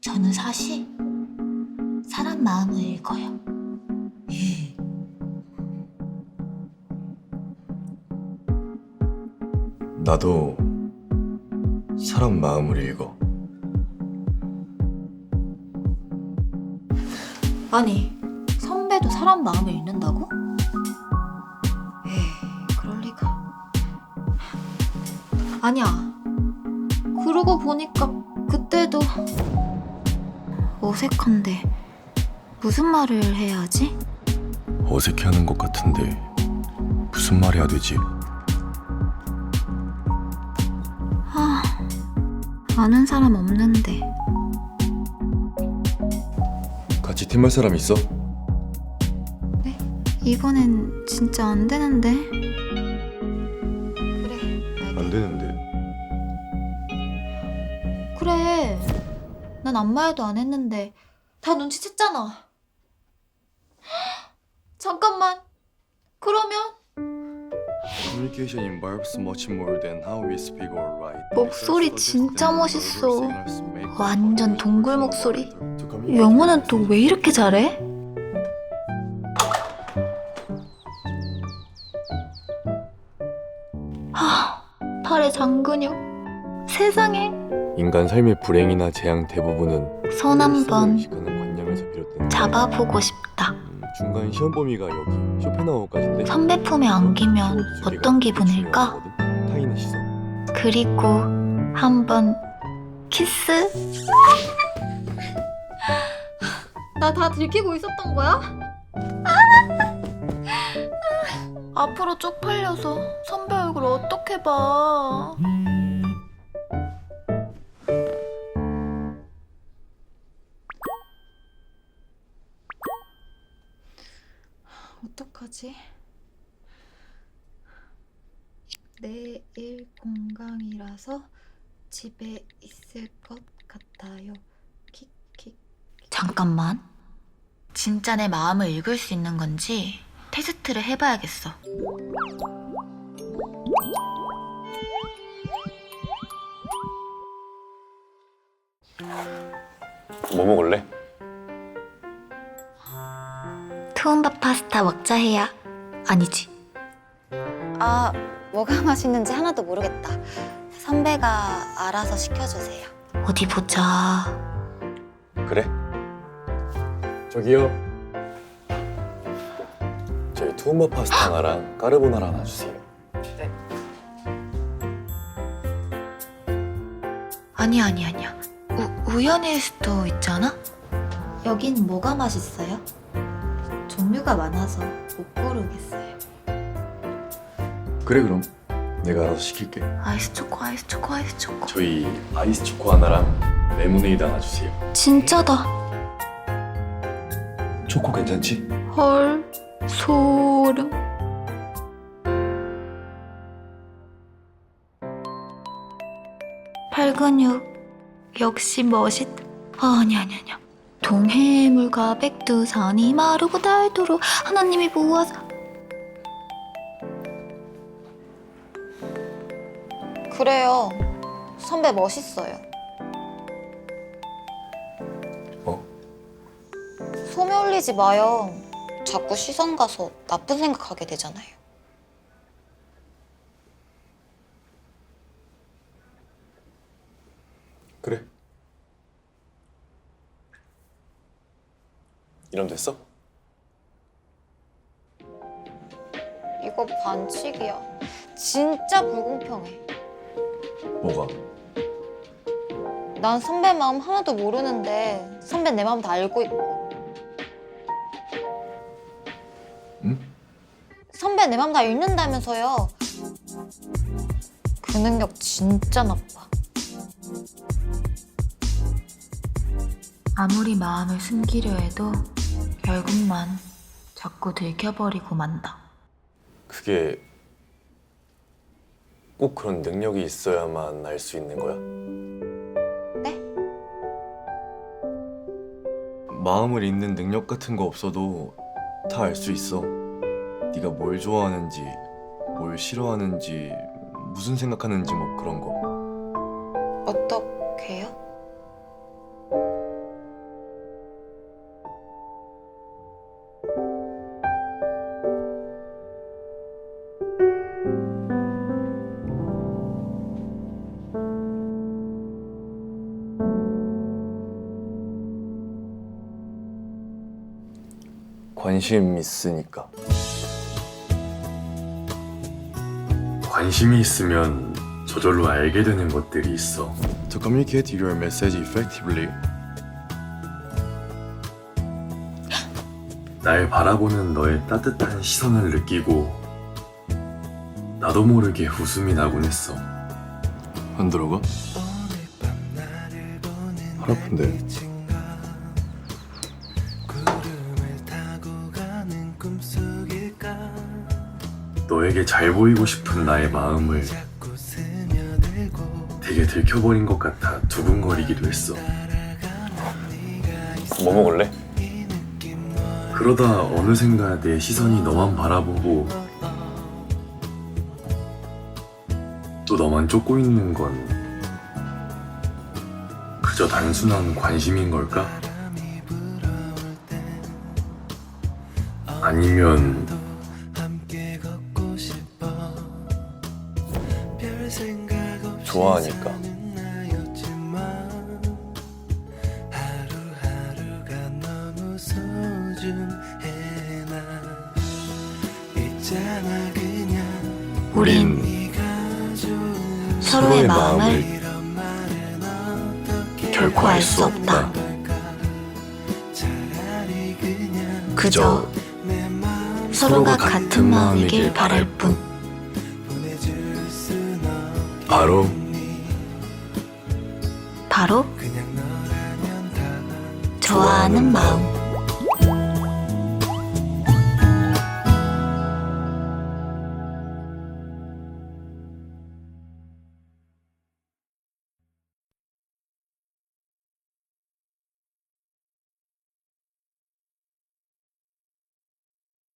저는 사실 사람 마음을 읽어요. 나도 사람 마음을 읽어. 아니, 선배도 사람 마음을 읽는다고? 에이, 그럴 리가. 아니야. 그러고 보니까 그때도 어색한데 무슨 말을 해야 하지? 어색해하는 것 같은데 무슨 말 해야 되지? 아, 아는 사람 없는데. 같이 팀할 사람 있어? 이번엔 진짜 안 되는데. 그래, 안 되는데. 난 아무 말도 안 했는데 다 눈치챘잖아. 잠깐만. 그러면 Communication involves much more than how we speak or write. 목소리 진짜 멋있어. 완전 동굴 목소리. 영어는 또 왜 이렇게 잘해? 하, 팔에 장근육. 세상에 인간 삶의 불행이나 재앙 대부분은 손 한번 잡아보고 싶다. 음, 중간 시험 범위가 여기 쇼펜하우까지인데 선배 품에 안기면 어떤 기분일까? 타인의 시선. 그리고 한번 키스? 나 다 들키고 있었던 거야? 앞으로 쪽팔려서 선배 얼굴 어떻게 봐? 어떡하지? 내일 공강이라서 집에 있을 것 같아요. 킥킥. 잠깐만. 진짜 내 마음을 읽을 수 있는 건지 테스트를 해봐야겠어. 뭐 먹을래? 투움밥 파스타 먹자 해야 아니지. 아, 뭐가 맛있는지 하나도 모르겠다. 선배가 알아서 시켜주세요. 어디 보자. 그래. 저기요. 저희 투움바 파스타 하나랑 까르보나라 하나 주세요. 아니 아니 아니야. 우, 우연일 수도 있잖아. 여긴 뭐가 맛있어요? 종류가 많아서 못 고르겠어요. 그래 그럼 내가 알아서 시킬게. 아이스 초코 아이스 초코 아이스 초코. 저희 아이스 초코 하나랑 레모네이드 하나 주세요. 진짜다. 초코 괜찮지? 헐 소름. 팔근육 역시 멋있. 아, 아니 아니 아니야. 동해물과 백두산이 마르고 닳도록 하나님이 모아서 그래요. 선배 멋있어요. 어? 소매 올리지 마요. 자꾸 시선 가서 나쁜 생각하게 되잖아요. 그래. 이럼 됐어? 이거 반칙이야. 진짜 불공평해. 뭐가? 난 선배 마음 하나도 모르는데 선배 내 마음 다 알고 있고. 응? 선배 내 마음 다 읽는다면서요. 그 능력 진짜 나빠. 아무리 마음을 숨기려 해도 결국만 자꾸 들켜버리고 만다. 그게 꼭 그런 능력이 있어야만 알 수 있는 거야? 네? 마음을 읽는 능력 같은 거 없어도 다 알 수 있어. 네가 뭘 좋아하는지, 뭘 싫어하는지, 무슨 생각하는지 뭐 그런 거. 어떻게요? 관심 있으니까. 관심이 있으면 저절로 알게 되는 것들이 있어. To communicate your message effectively, 날 바라보는 너의 따뜻한 시선을 느끼고 나도 모르게 웃음이 나곤 했어. 안 들어가? 팔 아픈데. 너에게 잘 보이고 싶은 나의 마음을 되게 들켜버린 것 같아 두근거리기도 했어. 뭐 먹을래? 그러다 어느샌가 내 시선이 너만 바라보고 또 너만 쫓고 있는 건 그저 단순한 관심인 걸까? 아니면 좋아하니까. 우린 서로의 마음을 결코 알 수 없다. 그저 서로가 같은 마음이길 바랄 뿐. 바로 바로 좋아하는 마음.